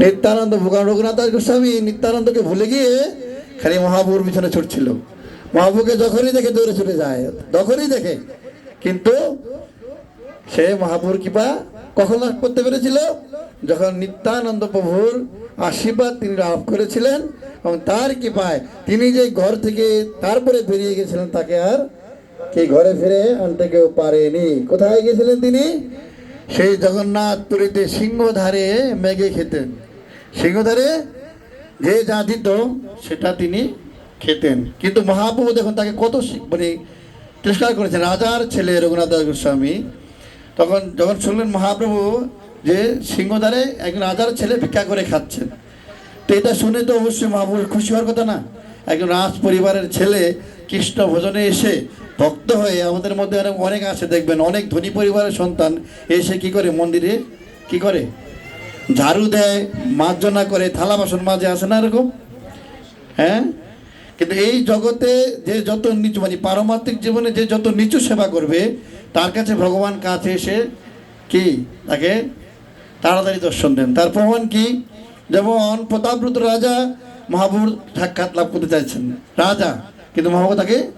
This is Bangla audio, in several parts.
নিত্যানন্দ ভগবান রঘুনাথ দাস গোস্বামী নিত্যানন্দকে ভুলে গিয়ে খালি মহাপুর পিছনে ছুটছিল। মহাপুরকে যখনই দেখে দৌড়ে ছুটে যায় যখনই দেখে। কিন্তু সে মহাপুর কৃপা কখন লাভ করতে পেরেছিল? যখন নিত্যানন্দ প্রভুর আশীর্বাদ তিনি লাভ করেছিলেন এবং তার কৃপায় তিনি যে ঘর থেকে তারপরে বেরিয়ে গেছিলেন, তাকে আর কে ঘরে ফিরে আনতে কেউ পারেনি। কোথায় গেছিলেন তিনি? সেই জগন্নাথ পুরীতে সিংহধারে মেঘে খেতেন। সিংহধারে যে যা দিত, সেটা তিনি খেতেন। কিন্তু মহাপ্রভু দেখুন, তাকে কত মানে তিরস্কার করেছেন। রাজার ছেলে রঘুনাথ দাস গোস্বামী। তখন যখন শুনলেন মহাপ্রভু যে সিংহদ্বারে একজন রাজার ছেলে ভিক্ষা করে খাচ্ছেন, তো এটা শুনে তো অবশ্যই মহাপ্রভুর খুশি হওয়ার কথা না। একজন রাজ পরিবারের ছেলে কৃষ্ণ ভোজনে এসে ভক্ত হয়ে আমাদের মধ্যে অনেক অনেক আছে, দেখবেন অনেক ধনী পরিবারের সন্তান এসে কি করে মন্দিরে, কি করে? ঝাড়ু দেয়, মার্জনা করে, থালা বাসন মাঝে আসে না এরকম? হ্যাঁ? কিন্তু এই জগতে যে যত নিচু মানে পারমাত্মিক জীবনে যে যত নিচু সেবা করবে, তার কাছে ভগবান কাছে এসে কি? তাকে তাড়াতাড়ি দর্শন দেন। তার প্রমাণ কি? যেমন প্রতাপরুদ্র রাজা মহাপ্রভুর সাক্ষাৎ লাভ করতে চাইছেন। রাজা, কিন্তু মহাপ্রভু তাকে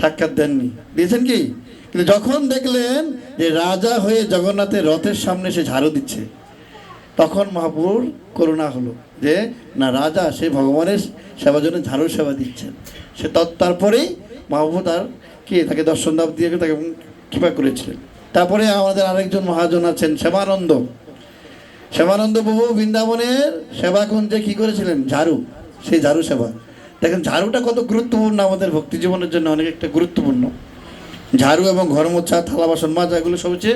সাক্ষাৎ দেননি। দিয়েছেন কি? কিন্তু যখন দেখলেন যে রাজা হয়ে জগন্নাথের রথের সামনে সে ঝাড়ু দিচ্ছে তখন মহাপুর করুণা হলো যে, না, রাজা, সে ভগবানের সেবার জন্য ঝাড়ু সেবা দিচ্ছেন। সে তারপরেই মহাপ্রভু তার কি, তাকে দর্শন দাব দিয়ে তাকে কৃপা করেছিলেন। তারপরে আমাদের আরেকজন মহাজন আছেন, শ্যামানন্দ। শ্যামানন্দ প্রভু বৃন্দাবনের সেবা কুঞ্জে কি করেছিলেন? ঝাড়ু, সেই ঝাড়ু সেবা। দেখেন, ঝাড়ুটা কত গুরুত্বপূর্ণ আমাদের ভক্তি জীবনের জন্য, অনেক একটা গুরুত্বপূর্ণ। ঝাড়ু এবং ঘর মোছা থালা বাসন মাজা, এগুলো সব হচ্ছে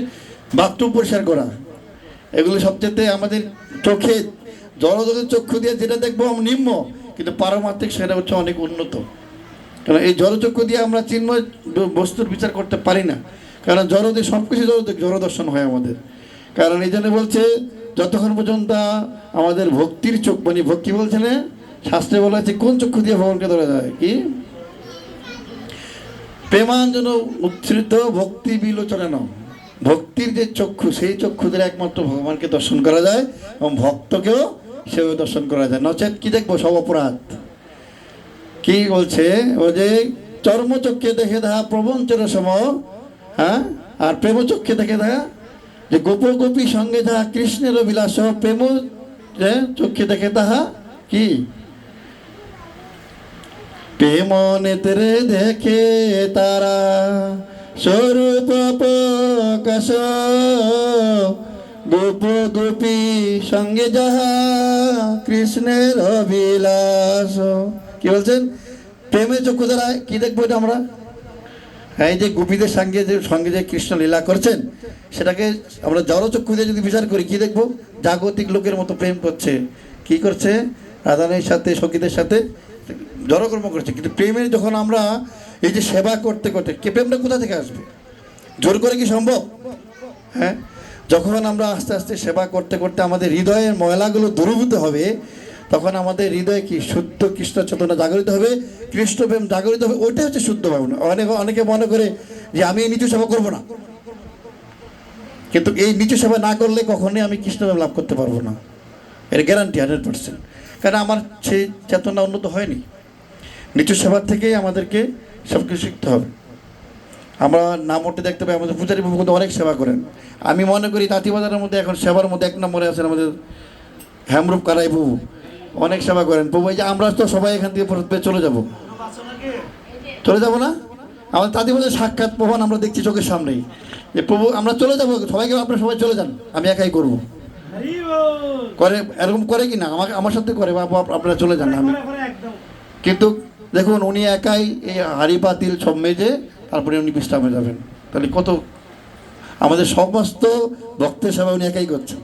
বাথরুম পরিষ্কার করা। এগুলো সবচেয়ে আমাদের চোখে জলদগের চক্ষু দিয়ে যেটা দেখব আমরা নিম্ন, কিন্তু পারমাত্মিক সেটা হচ্ছে অনেক উন্নত। কারণ এই জলচক্ষু দিয়ে আমরা চিন্ময় বস্তুর বিচার করতে পারি না। কারণ জড় দিয়ে সব কিছু জড় দর্শন হয় আমাদের। কারণ এই জন্য বলছে, যতক্ষণ পর্যন্ত আমাদের ভক্তির চোখ মানে ভক্তি বলছে না, শাস্ত্রে বলা আছে, কোন চক্ষু দিয়ে ভগবানকে ধরা যায়? কি? প্রেমাঞ্জন উচ্ছ্রিত ভক্তি বিলোচনা ভক্তির যে চক্ষু, সেই চক্ষু দিয়ে একমাত্র ভগবানকে দর্শন করা যায় এবং ভক্তকেও সেভাবে দর্শন করা যায়। নচেত কি দেখব? সব অপরাধ। কি বলছে? ও যে চর্মচক্ষে দেখে দেখা প্রবঞ্চর সম হ্যাঁ? আর প্রেমচক্ষে দেখে দেখা যে গোপ গোপী সঙ্গে যাহা কৃষ্ণের বিলাস প্রেম চক্ষে দেখে তাহা কি? প্রেম নেত্রে দেখে তারা স্বরূপ প্রকাশ গোপ গোপী সঙ্গে যাহা কৃষ্ণের অভিলাষ। কি বলছেন? প্রেমের চক্ষু দ্বারা কি দেখব এটা আমরা? এই যে গোপীদের সঙ্গে যে সঙ্গে যে কৃষ্ণ লীলা করছেন, সেটাকে আমরা জড়চক্ষু দিয়ে যদি বিচার করি, কি দেখব? জাগতিক লোকের মতো প্রেম করছে। কি করছে? রাধানের সাথে, সখীদের সাথে জড়কর্ম করছে। কিন্তু প্রেমের যখন আমরা এই যে সেবা করতে করতে, কে প্রেমটা কোথা থেকে আসবে? জোর করে কি সম্ভব? হ্যাঁ? যখন আমরা আস্তে আস্তে সেবা করতে করতে আমাদের হৃদয়ের ময়লাগুলো দূরীভূত হবে, তখন আমাদের হৃদয়ে কি শুদ্ধ কৃষ্ণ চেতনা জাগরিত হবে, কৃষ্ণ প্রেম জাগরিত হবে, ওইটাই হচ্ছে শুদ্ধ ভাবনা। অনেকে অনেকে মনে করে যে আমি এই নিচু সেবা করব না। কিন্তু এই নিচু সেবা না করলে কখনোই আমি কৃষ্ণ প্রেম লাভ করতে পারব না। এর গ্যারান্টি হান্ড্রেড পার্সেন্ট কারণ আমার সেই চেতনা উন্নত হয়নি। নিচু সেবার থেকেই আমাদেরকে সব কিছু শিখতে হবে। আমরা নাম উঠে দেখতে পাই, আমাদের পূজারী বাবু কিন্তু অনেক সেবা করেন। আমি মনে করি তাঁতিবাজারের মধ্যে এখন সেবার মধ্যে এক নম্বরে আছেন আমাদের হেমরূপ কারাই বাবু। অনেক সেবা করেন। প্রভু এই যে আমরা তো সবাই এখান থেকে পরে চলে যাব। চলে যাব না? আমাদের তাঁতিবাজার সাক্ষাৎ প্রমাণ আমরা দেখছি চোখের সামনেই। যে প্রভু, আমরা চলে যাব, সবাইকে আপনারা সবাই চলে যান। আমি একাই করব। করে, এরকম করে কি না? আমাকে, আমার সাথে করে, বাবু আপ- আপনারা চলে যান আমি কিন্তু দেখুন, উনি একাই এই হাড়ি পাতিল সব মেজে তারপরে উনি বিশ্রামে যাবেন। তাহলে কত? আমাদের সমস্ত ভক্তের সেবা উনি একাই করছেন।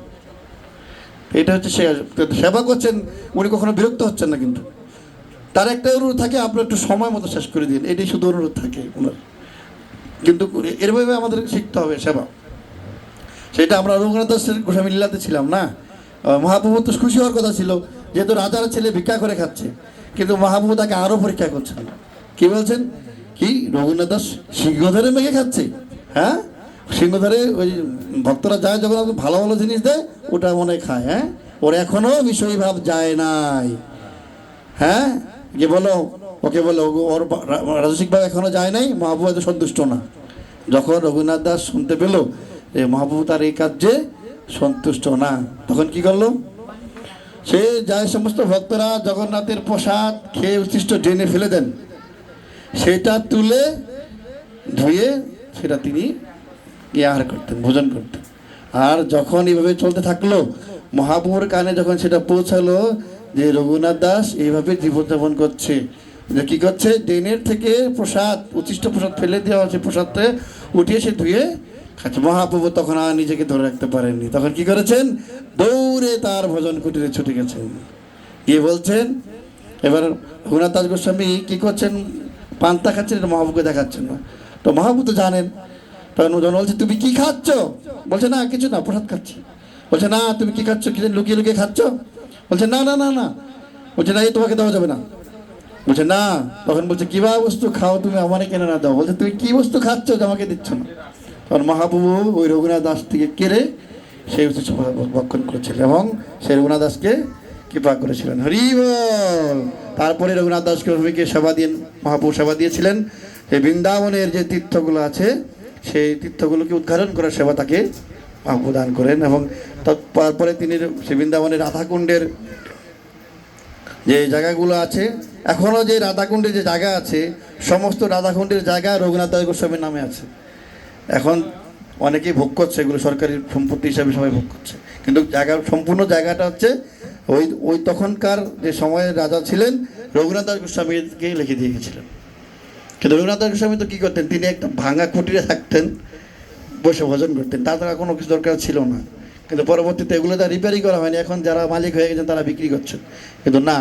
এটা হচ্ছে সেবা করছেন, উনি কখনো বিরক্ত হচ্ছেন না কিন্তু। তার একটা অনুরোধ থাকে, আপনার একটু সময় মতো শেষ করে দিন। এটাই শুধু অনুরোধ থাকে ওনার। কিন্তু এরভাবে আমাদের শিখতে হবে সেবা। সেটা আমরা রঘুনাথ দাসের গোস্বামী লীলাতে ছিলাম না? মহাপ্রভু তো খুশি হওয়ার কথা ছিল, যেহেতু রাজার ছেলে ভিক্ষা করে খাচ্ছে। কিন্তু মহাপ্রভু তাকে আরও পরীক্ষা করছেন। কি বলছেন? কি? রঘুনাথ দাস সিংহধারে মেঘে খাচ্ছে। হ্যাঁ? সিংহধারে ওই ভক্তরা যায় যখন ভালো ভালো জিনিস দেয়, ওটা মনে খায় হ্যাঁ? ওর এখনও বিষয় ভাব যায় নাই। হ্যাঁ? যে বলো? ওকে বলো, ওর রাজস্বিক ভাব এখনও যায় নাই মহাবু এত সন্তুষ্ট না। যখন রঘুনাথ দাস শুনতে পেল যে মহাবু তার এই কার্যে সন্তুষ্ট না, তখন কি করল? সে যায় সমস্ত ভক্তরা জগন্নাথের প্রসাদ খেয়ে উচ্ছিষ্ট ড্রেনে ফেলে দেন। সেটা তুলে ধুয়ে সেটা তিনি ইয়ে আহার করতেন, ভোজন করতেন। আর যখন এইভাবে চলতে থাকল মহাপুর কানে যখন সেটা পৌঁছালো যে রঘুনাথ দাস এইভাবে জীবনযাপন করছে, যে কি করছে? ড্রেনের থেকে প্রসাদ উচ্ছিষ্ট প্রসাদ ফেলে দেওয়া হচ্ছে প্রসাদতে উঠিয়ে সে ধুয়ে মহাপ্রভু তখন আর নিজেকে ধরে রাখতে পারেননি। তখন কি করেছেন? দৌড়ে তার ভজন কুটিরে ছুটে গেছেন। গিয়ে বলছেন, এবার দাস গোস্বামী কি করছেন? পান্তা খাচ্ছেন, এটা মহাবুকে দেখাচ্ছেন না। তো মহাবু তো জানেন। তখন ওজন বলছে, তুমি কি খাচ্ছ? বলছে, না, কিছু না, প্রসাদ খাচ্ছি। বলছে, না, তুমি কি খাচ্ছ? কি জানি লুকিয়ে লুকিয়ে খাচ্ছ? বলছে, না না না না। বলছে, না, এই তোমাকে দেওয়া যাবে না। বলছে, না। তখন বলছে, কি বা বস্তু খাও তুমি, আমারে কেন না দাও? বলছে, তুমি কি বস্তু খাচ্ছ যে আমাকে দিচ্ছ না? তখন মহাপ্রভু ওই রঘুনাথ দাস থেকে কেড়ে সেই বস্তু ভক্ষণ করেছিলেন এবং সেই রঘুনাথ দাসকে কৃপা করেছিলেন। হরি তারপরে রঘুনাথ দাস গোস্বামীকে সেবা দিয়ে মহাপ্রভু সেবা দিয়েছিলেন। এই বৃন্দাবনের যে তীর্থগুলো আছে, সেই তীর্থগুলোকে উদ্ঘাটন করার সেবা তাকে মহাপ্রভু দান করেন এবং তারপরে তিনি সেই বৃন্দাবনের রাধাকুণ্ডের যে জায়গাগুলো আছে এখনও যে রাধাকুণ্ডের যে জায়গা আছে, সমস্ত রাধাকুণ্ডের জায়গা রঘুনাথ দাস গোস্বামীর নামে আছে। এখন অনেকেই ভোগ করছে, এগুলো সরকারি সম্পত্তি হিসাবে সবাই ভোগ করছে। কিন্তু জায়গা, সম্পূর্ণ জায়গাটা হচ্ছে ওই ওই তখনকার যে সময়ের রাজা ছিলেন, রঘুনাথ দাস গোস্বামীকে লিখে দিয়ে গেছিলেন। কিন্তু রঘুনাথ দাস গোস্বামী তো কী করতেন? তিনি একটা ভাঙা কুটিরে থাকতেন, বসে ভজন করতেন। তাছাড়া কোনো কিছু দরকার ছিল না। কিন্তু পরবর্তীতে এগুলো তো রিপেয়ারিং করা হয়নি। এখন যারা মালিক হয়ে গেছেন, তারা বিক্রি করছেন। কিন্তু না